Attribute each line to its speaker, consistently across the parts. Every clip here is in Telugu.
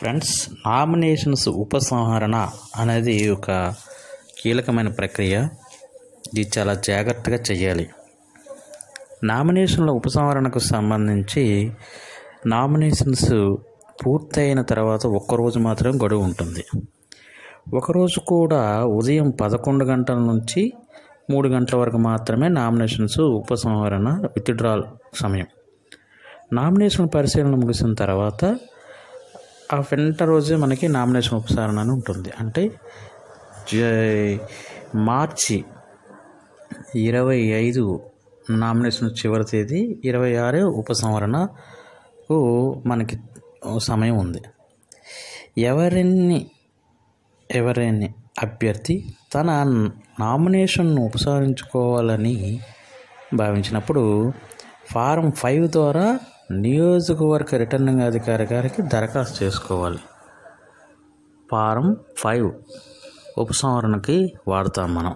Speaker 1: ఫ్రెండ్స్ నామినేషన్స్ ఉపసంహరణ అనేది ఒక కీలకమైన ప్రక్రియ. ఇది చాలా జాగ్రత్తగా చేయాలి నామినేషన్ల ఉపసంహరణకు సంబంధించి నామినేషన్స్ పూర్తయిన తర్వాత ఒక్కరోజు మాత్రం గడువు ఉంటుంది. ఒకరోజు కూడా ఉదయం పదకొండు గంటల నుంచి మూడు గంటల వరకు మాత్రమే నామినేషన్స్ ఉపసంహరణ విత్డ్రాల్ సమయం. నామినేషన్ పరిశీలన ముగిసిన తర్వాత ఆ వెంట రోజే మనకి నామినేషన్ ఉపసంహరణ అని ఉంటుంది. అంటే మార్చి ఇరవై ఐదు నామినేషన్ చివరి తేదీ ఇరవై ఆరు ఉపసంహరణకు మనకి సమయం ఉంది. ఎవరిని ఎవరైనా అభ్యర్థి తన నామినేషన్ను ఉపసంహరించుకోవాలని భావించినప్పుడు ఫారం ఫైవ్ ద్వారా నియోజకవర్గ రిటర్నింగ్ అధికారి గారికి దరఖాస్తు చేసుకోవాలి. ఫారం ఫైవ్ ఉపసంహరణకి వాడతాం మనం.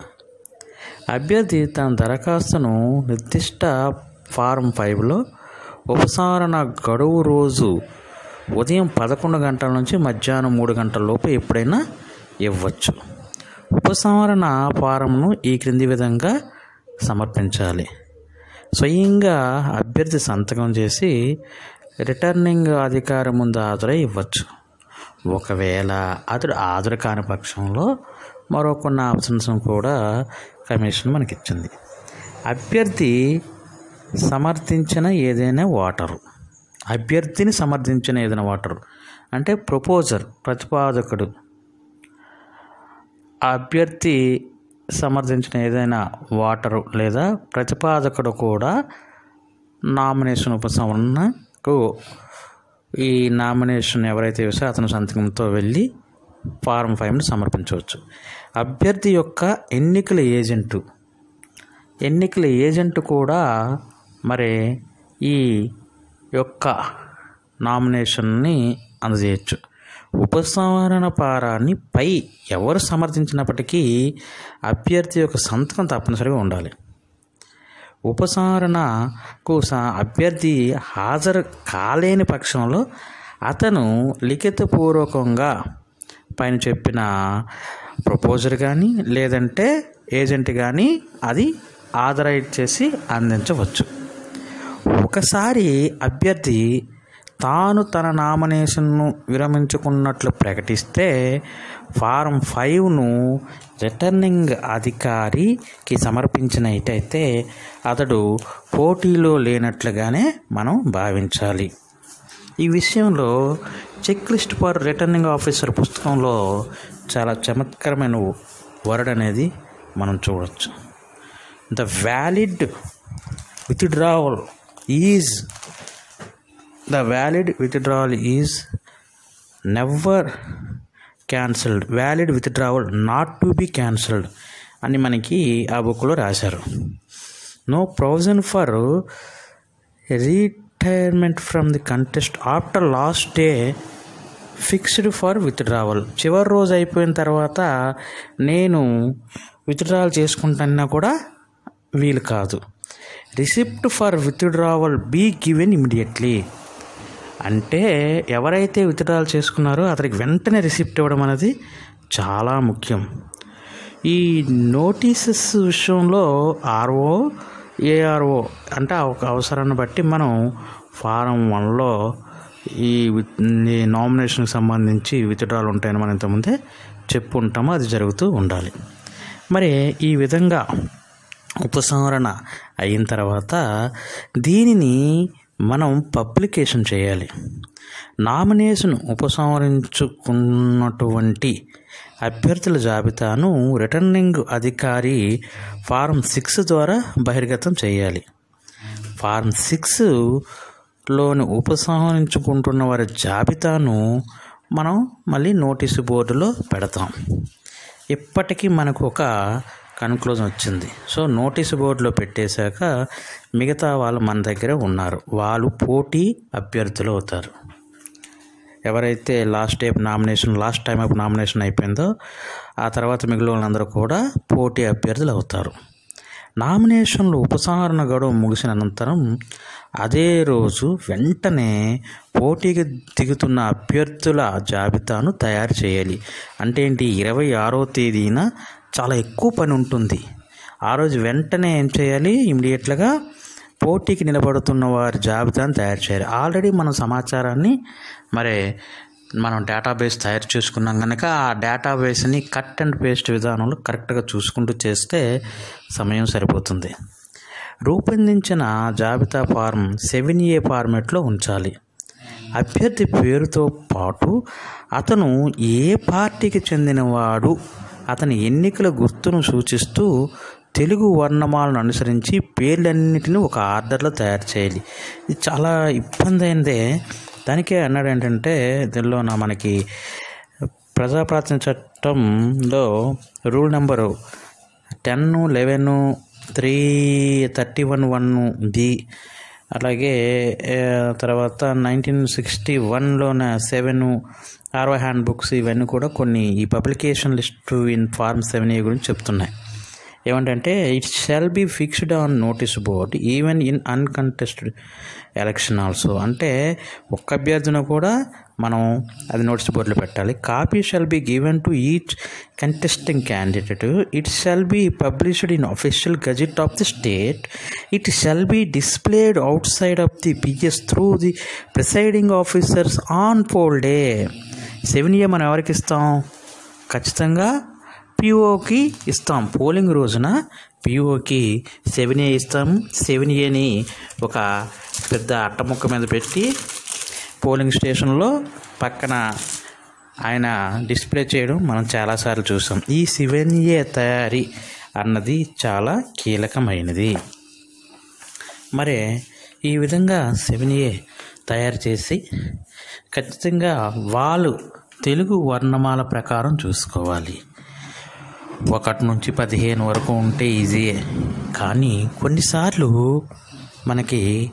Speaker 1: అభ్యర్థి తన దరఖాస్తును నిర్దిష్ట ఫారం ఫైవ్లో ఉపసంహరణ గడువు రోజు ఉదయం పదకొండు గంటల నుంచి మధ్యాహ్నం మూడు గంటల లోపు ఎప్పుడైనా ఇవ్వచ్చు. ఉపసంహరణ ఫారంను ఈ క్రింది విధంగా సమర్పించాలి. స్వయంగా అభ్యర్థి సంతకం చేసి రిటర్నింగ్ అధికారి ముందు హాజరై ఇవ్వచ్చు. ఒకవేళ అతడు హాజరు కాని పక్షంలో మరో కొన్ని ఆప్షన్స్ కూడా కమిషన్ మనకిచ్చింది. అభ్యర్థి సమర్థించిన ఏదైనా ఓటరు అభ్యర్థిని సమర్థించిన ఏదైనా ఓటరు అంటే ప్రపోజర్ ప్రతిపాదకుడు. అభ్యర్థి సమర్థించిన ఏదైనా ఓటరు లేదా ప్రతిపాదకుడు కూడా నామినేషన్ ఉపసంహరణకు ఈ నామినేషన్ ఎవరైతే వేసో అతని సంతకంతో వెళ్ళి ఫారం ఫైవ్ను సమర్పించవచ్చు. అభ్యర్థి యొక్క ఎన్నికల ఏజెంటు. ఎన్నికల ఏజెంట్ కూడా మరి ఈ యొక్క నామినేషన్ని అందజేయచ్చు. ఉపసంహరణ పారాన్ని పై ఎవరు సమర్థించినప్పటికీ అభ్యర్థి యొక్క సంతకం తప్పనిసరిగా ఉండాలి. ఉపసంహరణకు అభ్యర్థి హాజరు కాలేని పక్షంలో అతను లిఖితపూర్వకంగా పైన చెప్పిన ప్రపోజర్ కానీ లేదంటే ఏజెంట్ కానీ అది ఆథరైజ్ చేసి అందించవచ్చు. ఒకసారి అభ్యర్థి తాను తన నామినేషన్ను విరమించుకున్నట్లు ప్రకటిస్తే ఫారం ఫైవ్ను రిటర్నింగ్ అధికారికి సమర్పించినట్టయితే అతడు పోటీలో లేనట్లుగానే మనం భావించాలి. ఈ విషయంలో check list for returning officer పుస్తకంలో చాలా చమత్కరమైన వర్డ్ అనేది మనం చూడవచ్చు the valid withdrawal is the valid withdrawal is never cancelled. Valid withdrawal not to be cancelled అని మనకి ఆ బుక్లో రాశారు. No provision for retirement from the contest after last day fixed for withdrawal. చివరి రోజు అయిపోయిన తర్వాత నేను విత్డ్రావల్ చేసుకుంటున్నా కూడా వీలు కాదు. Receipt for withdrawal be given immediately. అంటే ఎవరైతే విత్డ్రాల్ చేసుకున్నారో అతనికి వెంటనే రిసిప్ట్ ఇవ్వడం అనేది చాలా ముఖ్యం. ఈ నోటీసెస్ విషయంలో ఆర్ఓ ఏఆర్ఓ అంటే ఒక అవసరాన్ని బట్టి మనం ఫారం వన్లో ఈ నామినేషన్కి సంబంధించి విత్డ్రాలు ఉంటాయని మనం ఇంతకుముందే చెప్పు ఉంటామో అది జరుగుతూ ఉండాలి. మరి ఈ విధంగా ఉపసంహరణ అయిన తర్వాత దీనిని మనం పబ్లికేషన్ చేయాలి. నామినేషన్ ఉపసంహరించుకున్నటువంటి అభ్యర్థుల జాబితాను రిటర్నింగ్ అధికారి ఫారం సిక్స్ ద్వారా బహిర్గతం చేయాలి. ఫారం సిక్స్లోని ఉపసంహరించుకుంటున్న వారి జాబితాను మనం మళ్ళీ నోటీసు బోర్డులో పెడతాం. ఇప్పటికీ మనకు ఒక కన్క్లూజన్ వచ్చింది. సో నోటీసు బోర్డులో పెట్టేశాక మిగతా వాళ్ళు మన దగ్గర ఉన్నారు. వాళ్ళు పోటీ అభ్యర్థులు అవుతారు. ఎవరైతే last type nomination last time of nomination అయిపోయిందో ఆ తర్వాత మిగిలిన వాళ్ళందరూ కూడా పోటీ అభ్యర్థులు అవుతారు. నామినేషన్లు ఉపసంహరణ గడువు ముగిసిన అనంతరం అదే రోజు వెంటనే పోటీకి దిగుతున్న అభ్యర్థుల జాబితాను తయారు చేయాలి. అంటే ఏంటి? ఇరవై ఆరో తేదీన చాలా ఎక్కువ పని ఉంటుంది. ఆ రోజు వెంటనే ఏం చేయాలి? ఇమీడియట్గా పోటీకి నిలబడుతున్న వారి జాబితాను తయారు చేయాలి. ఆల్రెడీ మన సమాచారాన్ని మరి మనం డేటాబేస్ తయారు చేసుకున్నాం కనుక ఆ డేటాబేస్ని కట్ అండ్ పేస్ట్ విధానంలో కరెక్ట్గా చూసుకుంటూ చేస్తే సమయం సరిపోతుంది. రూపొందించిన జాబితా ఫారం సెవెన్ ఏ ఫార్మెట్లో ఉంచాలి. అభ్యర్థి పేరుతో పాటు అతను ఏ పార్టీకి చెందినవాడు అతని ఎన్నికల గుర్తును సూచిస్తూ తెలుగు వర్ణమాలను అనుసరించి పేర్లన్నిటిని ఒక ఆర్డర్లో తయారు చేయాలి. ఇది చాలా ఇబ్బంది అయిందే దానికే అన్నాడు ఏంటంటే దీనిలోన మనకి ప్రజాప్రార్థన చట్టంలో rule number ten eleven three thirty one one B అలాగే తర్వాత నైన్టీన్ సిక్స్టీ వన్లోన సెవెను ఆర్వై హ్యాండ్ బుక్స్ ఇవన్నీ కూడా కొన్ని ఈ publication list in form seven A గురించి చెప్తున్నాయి. ఏమంటంటే it shall be fixed on notice board even in uncontested election also అంటే ఒక్క అభ్యర్థిని కూడా మనం అది నోటీస్ బోర్డులో పెట్టాలి. Copy shall be given to each contesting candidate it shall be published in official gazette of the state it shall be displayed outside of the PS through the presiding officers on poll day seven A మనం ఎవరికి ఇస్తాం? ఖచ్చితంగా పిఓకి ఇస్తాం. పోలింగ్ రోజున పిఓకి సెవెన్ ఏ ఇస్తాం. సెవెన్ ఏని ఒక పెద్ద అట్టముక్క మీద పెట్టి పోలింగ్ స్టేషన్లో పక్కన ఆయన డిస్ప్లే చేయడం మనం చాలాసార్లు చూసాం. ఈ సెవెన్ ఏ తయారీ అన్నది చాలా కీలకమైనది. మరి ఈ విధంగా సెవెన్ ఏ తయారు చేసి ఖచ్చితంగా వాళ్ళు తెలుగు వర్ణమాల ప్రకారం చూసుకోవాలి. ఒకటి నుంచి పదిహేను వరకు ఉంటే ఈజీయే కానీ కొన్నిసార్లు మనకి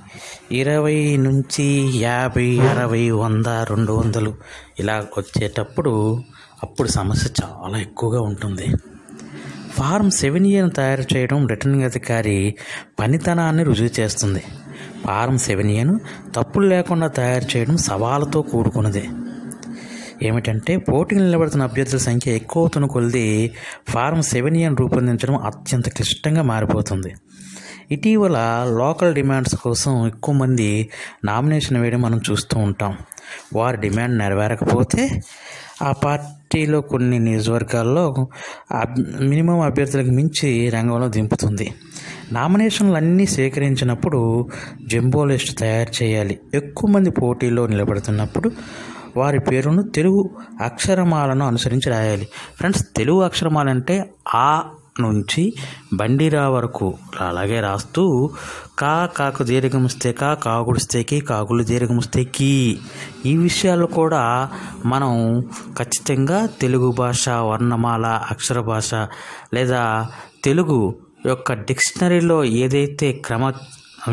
Speaker 1: ఇరవై నుంచి యాభై అరవై వంద రెండు వందలు ఇలా వచ్చేటప్పుడు అప్పుడు సమస్య చాలా ఎక్కువగా ఉంటుంది. ఫారం సెవెన్ ఇయర్ తయారు చేయడం రిటర్నింగ్ అధికారి పనితనాన్ని రుజువు చేస్తుంది. ఫారం సెవెనియన్ తప్పులు లేకుండా తయారు చేయడం సవాళ్ళతో కూడుకున్నది. ఏమిటంటే పోటీకి నిలబడుతున్న అభ్యర్థుల సంఖ్య ఎక్కువ అవుతున్న కొలది ఫారం సెవెనియన్ రూపొందించడం అత్యంత క్లిష్టంగా మారిపోతుంది. ఇటీవల లోకల్ డిమాండ్స్ కోసం ఎక్కువ మంది నామినేషన్ వేయడం మనం చూస్తూ ఉంటాం. వారి డిమాండ్ నెరవేరకపోతే ఆ పార్టీలో కొన్ని నియోజకవర్గాల్లో అబ్- మినిమం అభ్యర్థులకు మించి రంగంలో దింపుతుంది. నామినేషన్లు అన్నీ సేకరించినప్పుడు జంబో లిస్ట్ తయారు చేయాలి. ఎక్కువ మంది పోటీలో నిలబడుతున్నప్పుడు వారి పేరును తెలుగు అక్షరమాలను అనుసరించి రాయాలి. ఫ్రెండ్స్ తెలుగు అక్షరమాల అంటే ఆ నుంచి బండిరా వరకు అలాగే రాస్తూ కా కాకు దీర్ఘమిస్తే కా కాకుడిస్తే కాకుడిస్తేకి కాకులు దీర్ఘమిస్తే కీ. ఈ విషయాలు కూడా మనం ఖచ్చితంగా తెలుగు భాష వర్ణమాల అక్షర భాష లేదా తెలుగు యొక్క డిక్షనరీలో ఏదైతే క్రమ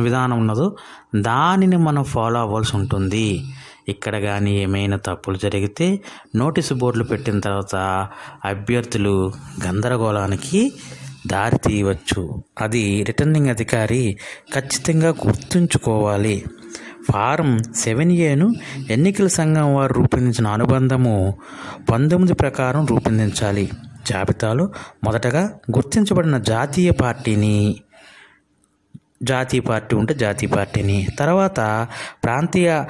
Speaker 1: విధానం ఉన్నదో దానిని మనం ఫాలో అవ్వాల్సి ఉంటుంది. ఇక్కడ కానీ ఏమైనా తప్పులు జరిగితే నోటీసు బోర్డులు పెట్టిన తర్వాత అభ్యర్థులు గందరగోళానికి దారి తీయవచ్చు. అది రిటర్నింగ్ అధికారి ఖచ్చితంగా గుర్తుంచుకోవాలి. ఫారం సెవెన్ ఏను ఎన్నికల సంఘం వారు రూపొందించిన అనుబంధము పంతొమ్మిది ప్రకారం రూపొందించాలి. జాబితాలో మొదటగా గుర్తించబడిన జాతీయ పార్టీని జాతీయ పార్టీ ఉంటే జాతీయ పార్టీని తర్వాత ప్రాంతీయ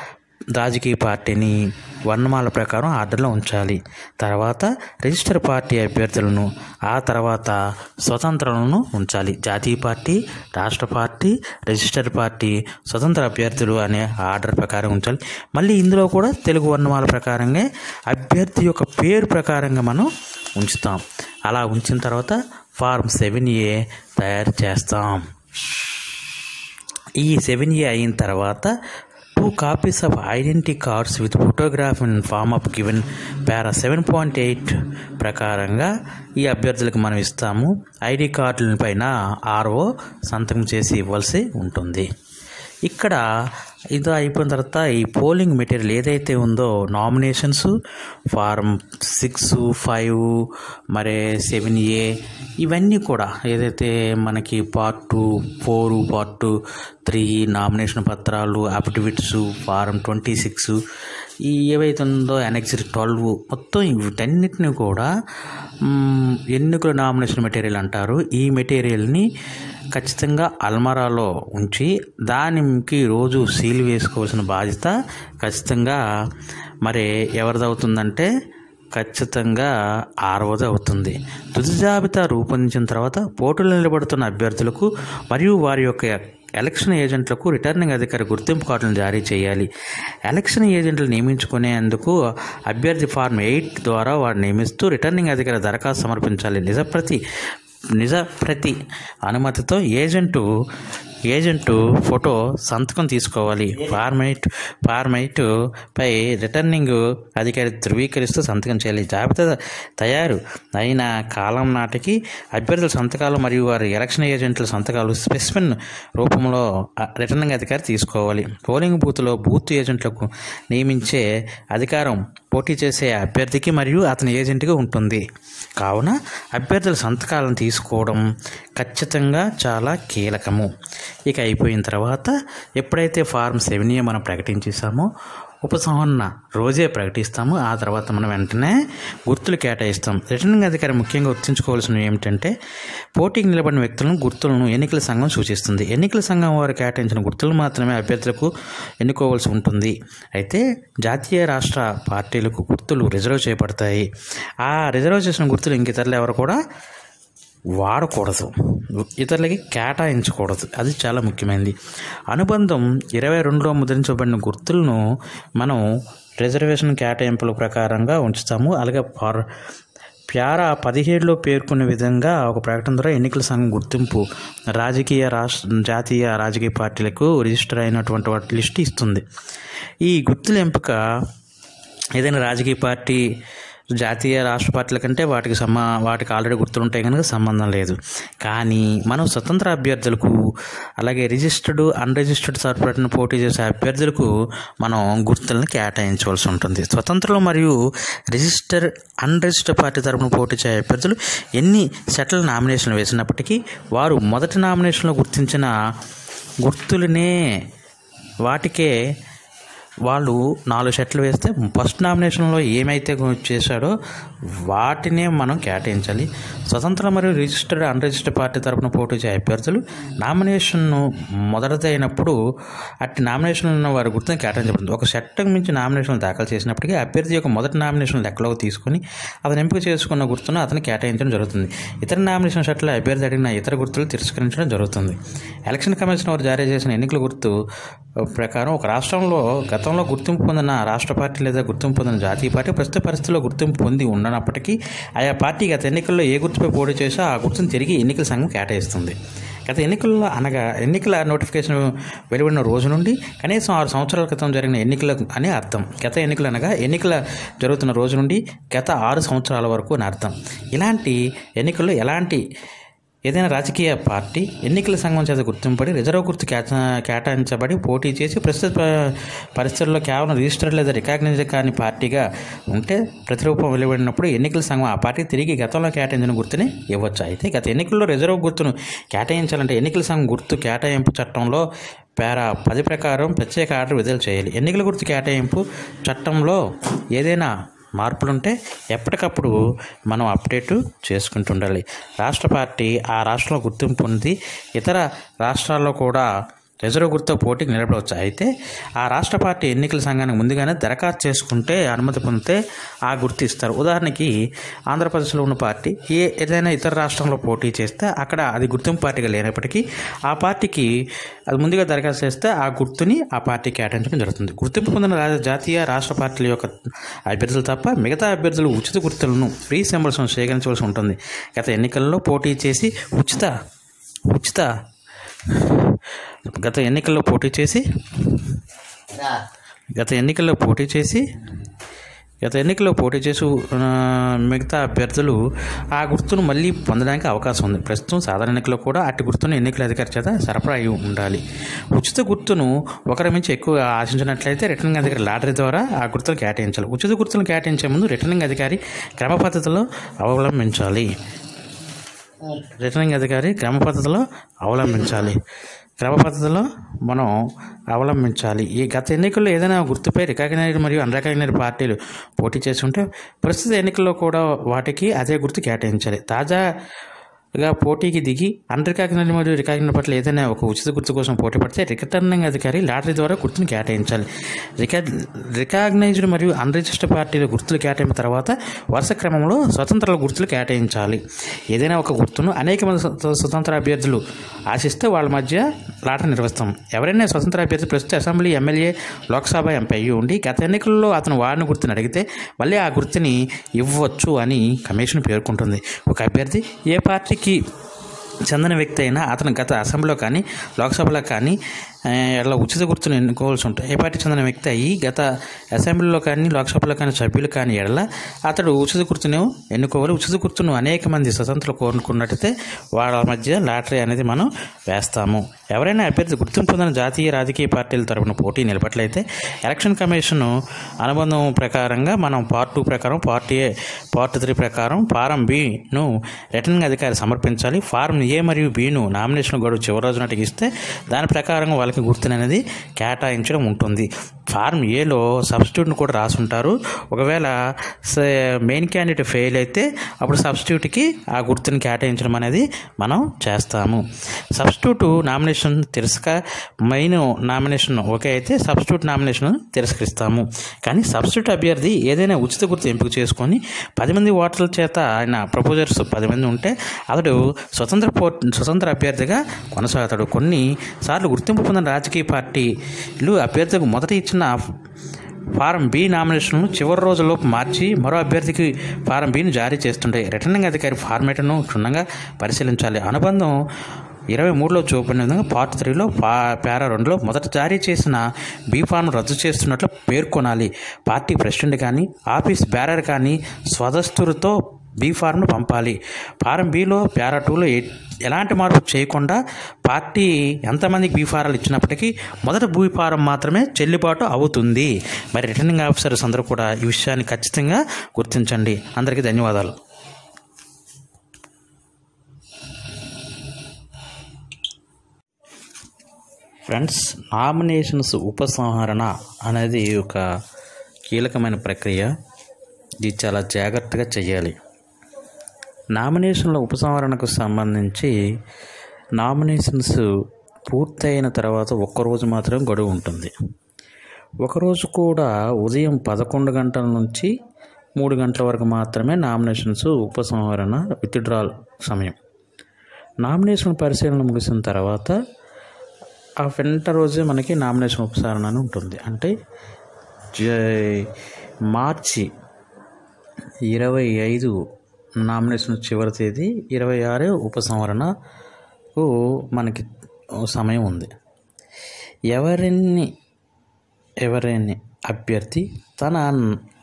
Speaker 1: రాజకీయ పార్టీని వర్ణమాల ప్రకారం ఆర్డర్లో ఉంచాలి. తర్వాత రిజిస్టర్ పార్టీ అభ్యర్థులను ఆ తర్వాత స్వతంత్రులను ఉంచాలి. జాతీయ పార్టీ రాష్ట్ర పార్టీ రిజిస్టర్ పార్టీ స్వతంత్ర అభ్యర్థులు అనే ఆర్డర్ ప్రకారం ఉంచాలి. మళ్ళీ ఇందులో కూడా తెలుగు వర్ణమాల ప్రకారంగా అభ్యర్థి యొక్క పేరు ప్రకారంగా మనం ఉంచుతాం. అలా ఉంచిన తర్వాత ఫార్మ్ సెవెన్ ఏ తయారు చేస్తాం. ఈ సెవెన్ ఏ అయిన తర్వాత two copies of identity cards with photograph in form of given para seven point eight ప్రకారంగా ఈ అభ్యర్థులకు మనం ఇస్తాము. ఐడి కార్డుల పైన ఆర్ఓ సంతకం చేసి ఇవ్వాల్సి ఉంటుంది. ఇక్కడ ఇది అయిపోయిన తర్వాత ఈ పోలింగ్ మెటీరియల్ ఏదైతే ఉందో నామినేషన్స్ ఫారం సిక్స్ ఫైవ్ మరి సెవెన్ ఏ ఇవన్నీ కూడా ఏదైతే మనకి part two four part two three nomination పత్రాలు అఫిడవిట్స్ ఫారం ట్వంటీ సిక్స్ ఈ ఏవైతే ఉందో ఎనెక్స్ ట్వెల్వ్ మొత్తం వీటన్నిటిని కూడా ఎన్నికల నామినేషన్ మెటీరియల్ అంటారు. ఈ మెటీరియల్ని ఖచ్చితంగా అల్మారాలో ఉంచి దానికి రోజు సీల్ వేసుకోవాల్సిన బాధ్యత ఖచ్చితంగా మరి ఎవరిది అవుతుందంటే ఖచ్చితంగా ఆరవది అవుతుంది. తుది జాబితా రూపొందించిన తర్వాత పోటీలు నిలబడుతున్న అభ్యర్థులకు మరియు వారి యొక్క ఎలక్షన్ ఏజెంట్లకు రిటర్నింగ్ అధికారి గుర్తింపు కార్డులను జారీ చేయాలి. ఎలక్షన్ ఏజెంట్లు నియమించుకునేందుకు అభ్యర్థి ఫార్మ్ ఎయిట్ ద్వారా వారు నియమిస్తూ రిటర్నింగ్ అధికారి దరఖాస్తు సమర్పించాలి. నిజప్రతి నిజ ప్రతి అనుమతితో ఏజెంటు ఏజెంటు ఫోటో సంతకం తీసుకోవాలి. ఫార్మైట్ ఫార్మైట్ పై రిటర్నింగ్ అధికారి ధృవీకరిస్తూ సంతకం చేయాలి. జాబితా తయారు అయిన కాలం నాటికి అభ్యర్థుల సంతకాలు మరియు వారి ఎలక్షన్ ఏజెంట్ల సంతకాలు స్పెసిఫిన్ రూపంలో రిటర్నింగ్ అధికారి తీసుకోవాలి. పోలింగ్ బూత్లో బూత్ ఏజెంట్లకు నియమించే అధికారం పోటీ చేసే అభ్యర్థికి మరియు అతని ఏజెంట్కి ఉంటుంది. కావున అభ్యర్థుల సంతకాలను తీసుకోవడం ఖచ్చితంగా చాలా కీలకము. ఇక అయిపోయిన తర్వాత ఎప్పుడైతే ఫార్మ్ సెవెన్ ఏ మనం ప్రకటించేసామో ఉపసంహరణ రోజే ప్రకటిస్తాము. ఆ తర్వాత మనం వెంటనే గుర్తులు కేటాయిస్తాం. రిటర్నింగ్ అధికారి ముఖ్యంగా గుర్తుంచుకోవాల్సినవి ఏమిటంటే పోటీకి నిలబడిన వ్యక్తులను గుర్తులను ఎన్నికల సంఘం సూచిస్తుంది. ఎన్నికల సంఘం వారు కేటాయించిన గుర్తులు మాత్రమే అభ్యర్థులకు ఎన్నుకోవాల్సి ఉంటుంది. అయితే జాతీయ రాష్ట్ర పార్టీలకు గుర్తులు రిజర్వ్ చేయబడతాయి. ఆ రిజర్వ్ చేసిన గుర్తులు ఇంక ఇతరులు ఎవరు కూడా వాడకూడదు. ఇతరులకి కేటాయించకూడదు. అది చాలా ముఖ్యమైనది. అనుబంధం ఇరవై రెండులో ముద్రించబడిన గుర్తులను మనం రిజర్వేషన్ కేటాయింపుల ప్రకారంగా ఉంచుతాము. అలాగే ఫార్ ప్యారా పదిహేడులో పేర్కొన్న విధంగా ఒక ప్రకటన ద్వారా ఎన్నికల సంఘం గుర్తింపు రాజకీయ రాష్ట్ర జాతీయ రాజకీయ పార్టీలకు రిజిస్టర్ అయినటువంటి వాటి లిస్ట్ ఇస్తుంది. ఈ గుర్తుల ఎంపిక ఏదైనా రాజకీయ పార్టీ జాతీయ రాష్ట్ర పార్టీల కంటే వాటికి సమా వాటికి ఆల్రెడీ గుర్తులుంటాయి కనుక సంబంధం లేదు. కానీ మనం స్వతంత్ర అభ్యర్థులకు అలాగే రిజిస్టర్డ్ అన్రిజిస్టర్డ్ తరపున పోటీ చేసే అభ్యర్థులకు మనం గుర్తులను కేటాయించవలసి ఉంటుంది. స్వతంత్రులు మరియు రిజిస్టర్ అన్రిజిస్టర్ పార్టీ తరపున పోటీ చేసే అభ్యర్థులు ఎన్ని సెటిల్ నామినేషన్లు వేసినప్పటికీ వారు మొదటి నామినేషన్లో గుర్తించిన గుర్తులనే వాటికే వాళ్ళు నాలుగు షర్ట్లు వేస్తే ఫస్ట్ నామినేషన్లో ఏమైతే చేశాడో వాటినే మనం కేటాయించాలి. స్వతంత్ర మరియు రిజిస్టర్డ్ అన్రిజిస్టర్డ్ పార్టీ తరపున పోటీ చేసే అభ్యర్థులు నామినేషన్ను మొదటిదైనప్పుడు అట్టి నామినేషన్ ఉన్న వారి గుర్తుని కేటాయించబడింది ఒక షర్ట్కి మించి నామినేషన్లు దాఖలు చేసినప్పటికీ అభ్యర్థి యొక్క మొదటి నామినేషన్ లెక్కలోకి తీసుకుని అతను ఎంపిక చేసుకున్న గుర్తును అతను కేటాయించడం జరుగుతుంది. ఇతర నామినేషన్ షర్ట్లో అభ్యర్థి అడిగిన ఇతర గుర్తులు తిరస్కరించడం జరుగుతుంది. ఎలక్షన్ కమిషన్ వారు జారీ చేసిన ఎన్నికల గుర్తు ప్రకారం ఒక రాష్ట్రంలో గత గతంలో గుర్తింపు పొందిన రాష్ట్ర పార్టీ లేదా గుర్తింపు పొందిన జాతీయ పార్టీ ప్రస్తుత పరిస్థితుల్లో గుర్తింపు పొంది ఉండనప్పటికీ ఆయా పార్టీ గత ఎన్నికల్లో ఏ గుర్తుపై పోటీ చేసో ఆ గుర్తును తిరిగి ఎన్నికల సంఘం కేటాయిస్తుంది. గత ఎన్నికల్లో అనగా ఎన్నికల నోటిఫికేషన్ వెలువడిన రోజు నుండి కనీసం ఆరు సంవత్సరాల క్రితం జరిగిన ఎన్నికల అని అర్థం. గత ఎన్నికలు అనగా ఎన్నికల జరుగుతున్న రోజు నుండి గత ఆరు సంవత్సరాల వరకు అని అర్థం. ఇలాంటి ఎన్నికల్లో ఎలాంటి ఏదైనా రాజకీయ పార్టీ ఎన్నికల సంఘం చేత గుర్తింపబడి రిజర్వ్ గుర్తు కేటా కేటాయించబడి పోటీ చేసి ప్రస్తుత పరిస్థితుల్లో కేవలం రిజిస్టర్ లేదా రికాగ్నైజ్ కాని పార్టీగా ఉంటే ప్రతిరూపం వెలువడినప్పుడు ఎన్నికల సంఘం ఆ పార్టీ తిరిగి గతంలో కేటాయించిన గుర్తుని ఇవ్వచ్చు. అయితే గత ఎన్నికల్లో రిజర్వ్ గుర్తును కేటాయించాలంటే ఎన్నికల సంఘం గుర్తు కేటాయింపు చట్టంలో పేరా పది ప్రకారం ప్రత్యేక ఆర్డర్ విడుదల చేయాలి. ఎన్నికల గుర్తు కేటాయింపు చట్టంలో ఏదైనా మార్పులుంటే ఎప్పటికప్పుడు మనం అప్డేటు చేసుకుంటుండాలి రాష్ట్ర పార్టీ ఆ రాష్ట్రంలో గుర్తింపు పొంది ఇతర రాష్ట్రాల్లో కూడా రిజర్వ్ గుర్తు పోటీకి నిలబడవచ్చు. అయితే ఆ రాష్ట్ర పార్టీ ఎన్నికల సంఘానికి ముందుగానే దరఖాస్తు చేసుకుంటే అనుమతి పొందితే ఆ గుర్తు ఇస్తారు. ఉదాహరణకి ఆంధ్రప్రదేశ్లో ఉన్న పార్టీ ఏ ఏదైనా ఇతర రాష్ట్రంలో పోటీ చేస్తే అక్కడ అది గుర్తింపు పార్టీగా లేనప్పటికీ ఆ పార్టీకి అది ముందుగా దరఖాస్తు చేస్తే ఆ గుర్తుని ఆ పార్టీ కేటాయించడం జరుగుతుంది. గుర్తింపు పొందిన జాతీయ రాష్ట్ర పార్టీల యొక్క అభ్యర్థులు తప్ప మిగతా అభ్యర్థులు ఉచిత గుర్తులను ఫ్రీ సింబల్స్ను సేకరించవలసి ఉంటుంది. గత ఎన్నికల్లో పోటీ చేసి ఉచిత ఉచిత గత ఎన్నికల్లో పోటీ చేసి గత ఎన్నికల్లో పోటీ చేసి గత ఎన్నికల్లో పోటీ చేసి మిగతా అభ్యర్థులు ఆ గుర్తును మళ్ళీ పొందడానికి అవకాశం ఉంది. ప్రస్తుతం సాధారణ ఎన్నికల్లో కూడా అట్టి గుర్తును ఎన్నికల అధికారి చేత సరఫరా అయి ఉండాలి. ఉచిత గుర్తును ఒకరి మించి ఎక్కువ ఆశించినట్లయితే రిటర్నింగ్ అధికారి లాటరీ ద్వారా ఆ గుర్తులు కేటాయించాలి. ఉచిత గుర్తులను కేటాయించే ముందు రిటర్నింగ్ అధికారి క్రమ పద్ధతిలో అవలంబించాలి. రిటర్నింగ్ అధికారి క్రమ పద్ధతిలో అవలంబించాలి. క్రమ పద్ధతిలో మనం అవలంబించాలి. ఈ గత ఎన్నికల్లో ఏదైనా గుర్తుపై రికగ్నైజ్డ్ మరియు అన్రికగ్నైజ్డ్ పార్టీలు పోటీ చేసి ఉంటే ప్రస్తుత ఎన్నికల్లో కూడా వాటికి అదే గుర్తు కేటాయించాలి. తాజా తాజాగా పోటీకి దిగి అండర్ కాకినాడ మరియు రికాకినాడ పట్ల ఏదైనా ఒక ఉచిత గుర్తు కోసం పోటీ పడితే రిటర్నింగ్ అధికారి లాటరీ ద్వారా గుర్తును కేటాయించాలి. రిక రికాగ్నైజ్డ్ మరియు అన్రిజిస్టర్డ్ పార్టీల గుర్తులు కేటాయింపు తర్వాత వరుస క్రమంలో స్వతంత్రాల గుర్తులు కేటాయించాలి. ఏదైనా ఒక గుర్తును అనేక మంది స్వతంత్ర అభ్యర్థులు ఆశిస్తే వాళ్ళ మధ్య లాటరీ నిర్వహిస్తాం. ఎవరైనా స్వతంత్ర అభ్యర్థి ప్రస్తుత అసెంబ్లీ ఎమ్మెల్యే లోక్సభ ఎంపీ ఉండి గత ఎన్నికల్లో అతను వారిని గుర్తుని అడిగితే మళ్ళీ ఆ గుర్తుని ఇవ్వచ్చు అని కమిషన్ పేర్కొంటుంది. ఒక అభ్యర్థి ఏ పార్టీ పార్టీకి చెందిన వ్యక్తి అయినా అతను గత అసెంబ్లీలో కానీ లోక్సభలో కానీ ఇలా ఉచిత గుర్తును ఎన్నుకోవాల్సి ఉంటుంది ఏ పార్టీ చెందిన వ్యక్తి అయ్యి గత అసెంబ్లీలో కానీ లోక్సభలో కానీ సభ్యులు కానీ ఎడల అతడు ఉచిత గుర్తును ఎన్నుకోవాలి. ఉచిత గుర్తును అనేక మంది స్వతంత్రులు కోరుకున్నట్టయితే వాళ్ళ మధ్య లాటరీ అనేది మనం వేస్తాము. ఎవరైనా అభ్యర్థి గుర్తింపు పొందిన జాతీయ రాజకీయ పార్టీల తరపున పోటీ నిలబట్లయితే ఎలక్షన్ కమిషన్ అనుబంధం ప్రకారంగా మనం పార్ట్ టూ ప్రకారం పార్ట్ ఏ పార్ట్ త్రీ ప్రకారం ఫారం బిను రిటర్నింగ్ అధికారి సమర్పించాలి. ఫారం ఏ మరియు బిను నామినేషన్ గడువు చివరి రోజు నాటికి ఇస్తే దాని ప్రకారం వాళ్ళకి గుర్తుననేది కేటాయించడం ఉంటుంది. ఫార్మ్ ఏలో సబ్స్టిట్యూట్ని కూడా రాసుంటారు. ఒకవేళ మెయిన్ క్యాండిడేట్ ఫెయిల్ అయితే అప్పుడు సబ్స్టిట్యూట్కి ఆ గుర్తుని కేటాయించడం అనేది మనం చేస్తాము. సబ్స్టిట్యూట్ నామినేషన్ తిరస్క మెయిన్ నామినేషన్ ఓకే అయితే సబ్స్టిట్యూట్ నామినేషన్ తిరస్కరిస్తాము. కానీ సబ్స్టిట్యూట్ అభ్యర్థి ఏదైనా ఉచిత గుర్తు ఎంపిక చేసుకొని పది మంది ఓటర్ల చేత ఆయన ప్రపోజర్స్ పది మంది ఉంటే అతడు స్వతంత్ర పో స్వతంత్ర అభ్యర్థిగా కొనసాగుతాడు. కొన్ని సార్లు గుర్తింపు పొందిన రాజకీయ పార్టీలు అభ్యర్థికి మొదట ఇచ్చిన ఫారం బి నామినేషన్ను చివరి రోజులోపు మార్చి మరో అభ్యర్థికి ఫారం బిని జారీ చేస్తుండే రిటర్నింగ్ అధికారి ఫార్మేట్ను క్షుణ్ణంగా పరిశీలించాలి. అనుబంధం ఇరవై మూడులో చూపిన విధంగా పార్ట్ త్రీలో పా పేరా రెండులో మొదట జారీ చేసిన బీ ఫార్మ్ రద్దు చేస్తున్నట్లు పేర్కొనాలి. పార్టీ ప్రెసిడెంట్ కానీ ఆఫీస్ బ్యారర్ కానీ స్వదస్తులతో బీ ఫార్మ్ను పంపాలి. ఫారం బిలో పారా టూలో ఎలాంటి మార్పు చేయకుండా పార్టీ ఎంతమందికి బీ ఫారాలు ఇచ్చినప్పటికీ మొదట భూ ఫారం మాత్రమే చెల్లుబాటు అవుతుంది. మరి రిటర్నింగ్ ఆఫీసర్స్ అందరూ కూడా ఈ విషయాన్ని ఖచ్చితంగా గుర్తించండి. అందరికీ ధన్యవాదాలు. ఫ్రెండ్స్ నామినేషన్స్ ఉపసంహరణ అనేది ఒక కీలకమైన ప్రక్రియ. ఇది చాలా జాగ్రత్తగా చేయాలి నామినేషన్ల ఉపసంహరణకు సంబంధించి నామినేషన్స్ పూర్తయిన తర్వాత ఒక్కరోజు మాత్రం గడువు ఉంటుంది. ఒకరోజు కూడా ఉదయం పదకొండు గంటల నుంచి మూడు గంటల వరకు మాత్రమే నామినేషన్స్ ఉపసంహరణ విత్డ్రాల్ సమయం. నామినేషన్ పరిశీలన ముగిసిన తర్వాత ఆ వెంట రోజే మనకి నామినేషన్ ఉపసంహరణ అని ఉంటుంది. అంటే జై మార్చి ఇరవై ఐదు నామినేషన్ చివరి తేదీ ఇరవై ఆరు ఉపసంహరణకు మనకి సమయం ఉంది. ఎవరిని ఎవరైనా అభ్యర్థి తన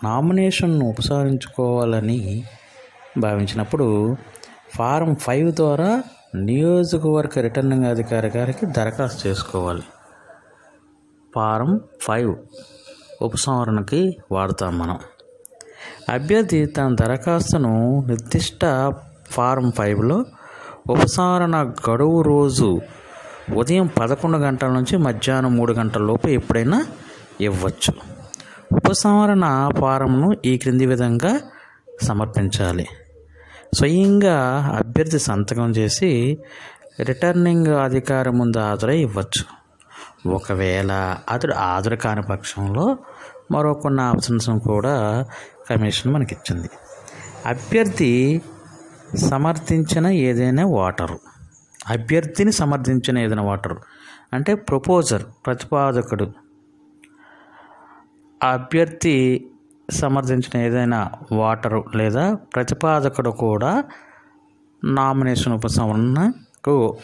Speaker 1: నామినేషన్ను ఉపసంహరించుకోవాలని భావించినప్పుడు ఫారం ఫైవ్ ద్వారా నియోజకవర్గ రిటర్నింగ్ అధికారి గారికి దరఖాస్తు చేసుకోవాలి. ఫారం ఫైవ్ ఉపసంహరణకి వాడతాం మనం. అభ్యర్థి తన దరఖాస్తును నిర్దిష్ట ఫారం ఫైవ్లో ఉపసంహరణ గడువు రోజు ఉదయం పదకొండు గంటల నుంచి మధ్యాహ్నం మూడు గంటల లోపు ఎప్పుడైనా ఇవ్వచ్చు. ఉపసంహరణ ఫారంను ఈ క్రింది విధంగా సమర్పించాలి. స్వయంగా అభ్యర్థి సంతకం చేసి రిటర్నింగ్ అధికారి ముందు హాజరై ఇవ్వచ్చు. ఒకవేళ అతడు హాజరు కాని పక్షంలో మరో కొన్ని ఆప్షన్స్ కూడా కమిషన్ మనకిచ్చింది. అభ్యర్థి సమర్థించిన ఏదైనా ఓటరు అభ్యర్థిని సమర్థించిన ఏదైనా ఓటరు అంటే ప్రపోజర్ ప్రతిపాదకుడు. అభ్యర్థి సమర్థించిన ఏదైనా ఓటరు లేదా ప్రతిపాదకుడు కూడా నామినేషన్ ఉపసంహరణకు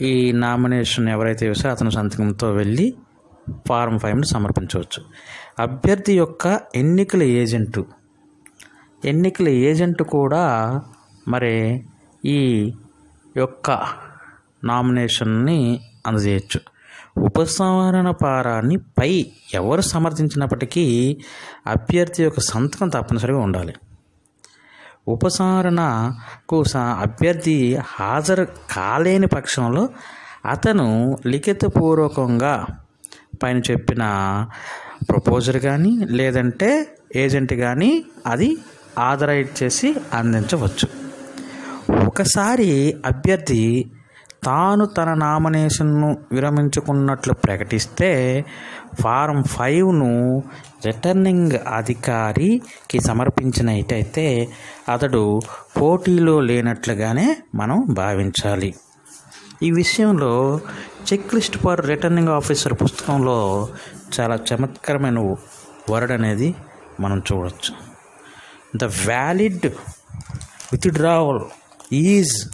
Speaker 1: ఈ నామినేషన్ ఎవరైతే వేసారో అతని సంతకంతో వెళ్ళి ఫారం ఫైవ్ని సమర్పించవచ్చు. అభ్యర్థి యొక్క ఎన్నికల ఏజెంటు. ఎన్నికల ఏజెంట్ కూడా మరి ఈ యొక్క నామినేషన్ని అందజేయచ్చు. ఉపసంహరణ పారాన్ని పై ఎవరు సమర్థించినప్పటికీ అభ్యర్థి యొక్క సంతకం తప్పనిసరిగా ఉండాలి. ఉపసంహరణకు స- అభ్యర్థి హాజరు కాలేని పక్షంలో అతను లిఖితపూర్వకంగా పైన చెప్పిన ప్రపోజర్ కానీ లేదంటే ఏజెంట్ కానీ అది ఆథరైజ్ చేసి అందించవచ్చు. ఒకసారి అభ్యర్థి తాను తన నామినేషన్ను విరమించుకున్నట్లు ప్రకటిస్తే ఫారం ఫైవ్ను రిటర్నింగ్ అధికారికి సమర్పించినట్టయితే అతడు పోటీలో లేనట్లుగానే మనం భావించాలి. ఈ విషయంలో check list for returning officer పుస్తకంలో చాలా చమత్కరమైన వర్డ్ అనేది మనం చూడవచ్చు the valid withdrawal is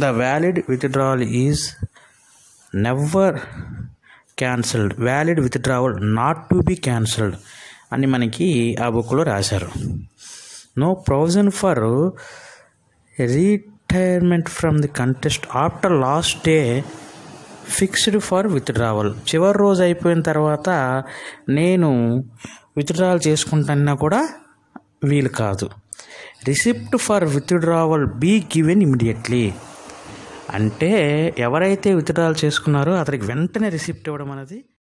Speaker 1: the valid withdrawal is never cancelled valid withdrawal not to be cancelled అని మనకి ఆ బుక్లో రాశారు. No provision for retirement from the contest after last day fixed for withdrawal చివరి రోజు అయిపోయిన తర్వాత నేను విత్డ్రావల్ చేసుకుంటున్నా కూడా వీలు కాదు. Receipt for withdrawal be given immediately అంటే ఎవరైతే విత్డ్రావల్ చేసుకున్నారో అతనికి వెంటనే రిసిప్ట్ ఇవ్వడం అనేది